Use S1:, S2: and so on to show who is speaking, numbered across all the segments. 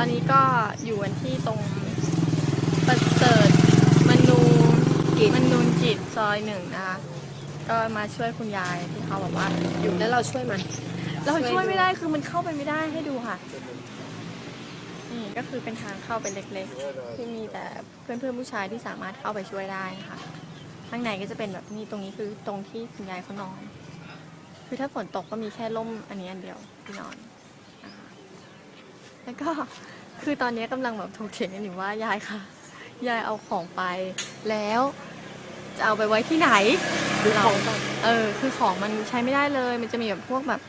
S1: อนนี้ก็อยู่กันที่ตรงประเสริฐมนูกิจมนูนจิตซอยหนึ่งนะคะ ก็มาช่วยคุณยายที่เขาแบบว่า
S2: อยู่แล้วเราช่วยมัน
S1: เราช่วยไม่ได้คือมันเข้าไปไม่ได้ให้ดูค่ะ นี่ก็คือเป็นทางเข้าเป็นเล็กๆ ที่มีแต่เพื่อนเพื่อนๆผู้ชายที่สามารถเข้าไปช่วยได้นะคะข้างในก็จะเป็นแบบนี้ตรงนี้คือตรงที่คุณยายเขานอน คือถ้าฝนตกก็มีแค่ร่มอันนี้อันเดียวที่นอนนะคะ แล้วก็คือตอนนี้กำลังแบบถกเถียงกันอยู่ว่ายายค่ะยายเอาของไปแล้วจะเอาไปไว้ที่ไหน
S2: ดูของก่อน
S1: เออคือของมันใช้ไม่ได้เลย มันจะมีแบบพวกแบบ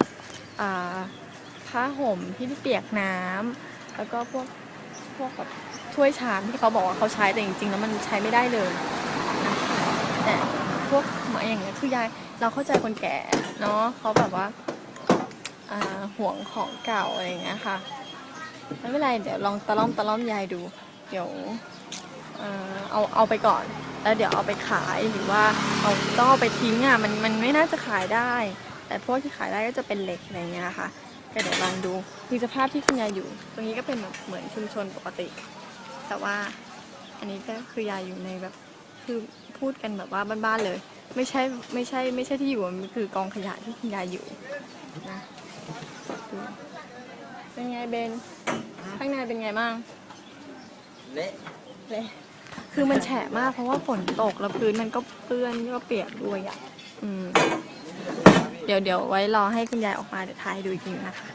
S1: อ่าผ้าห่มที่เปียกน้ำแล้วก็พวกพวกแบบถ้วยชามที่เขาบอกว่าเขาใช้แต่จริงๆแล้วมันใช้ไม่ได้เลยนะคะแต่พวกเหมือนอย่างเงี้ยคือยายเราเข้าใจคนแก่เนาะเขาแบบว่าอ่าห่วงของเก่าอะไรอย่างเงี้ยค่ะ ไม่เป็นไรเดี๋ยวลองตะล่อมตะล่อมยายดู เดี๋ยวเอาเอาไปก่อน แล้วเดี๋ยวเอาไปขายหรือว่าเอาต้องเอาไปทิ้งอะมันมันไม่น่าจะขายได้ แต่พวกที่ขายได้ก็จะเป็นเหล็กอะไรเงี้ยค่ะก็เดี๋ยวลองดูคือสภาพที่คุณยายอยู่ ตรงนี้ก็เป็นแบบเหมือนชุมชนปกติ แต่ว่าอันนี้ก็คือยายอยู่ในแบบคือพูดกันแบบว่าบ้านๆเลย ไม่ใช่ไม่ใช่ไม่ใช่ที่อยู่มันคือกองขยะที่คุณยายอยู่นะเป็นไงเบน ข้างในเป็นไงบ้าง
S3: เละ
S1: เลยคือมันแฉะมากเพราะว่าฝนตกแล้วพื้นมันก็เปื้อนก็เปียกด้วยอะอืมเดี๋ยวเดี๋ยวไว้รอให้คุณยายออกมาเดี๋ยวถ่ายให้ดูอีกทีนะคะ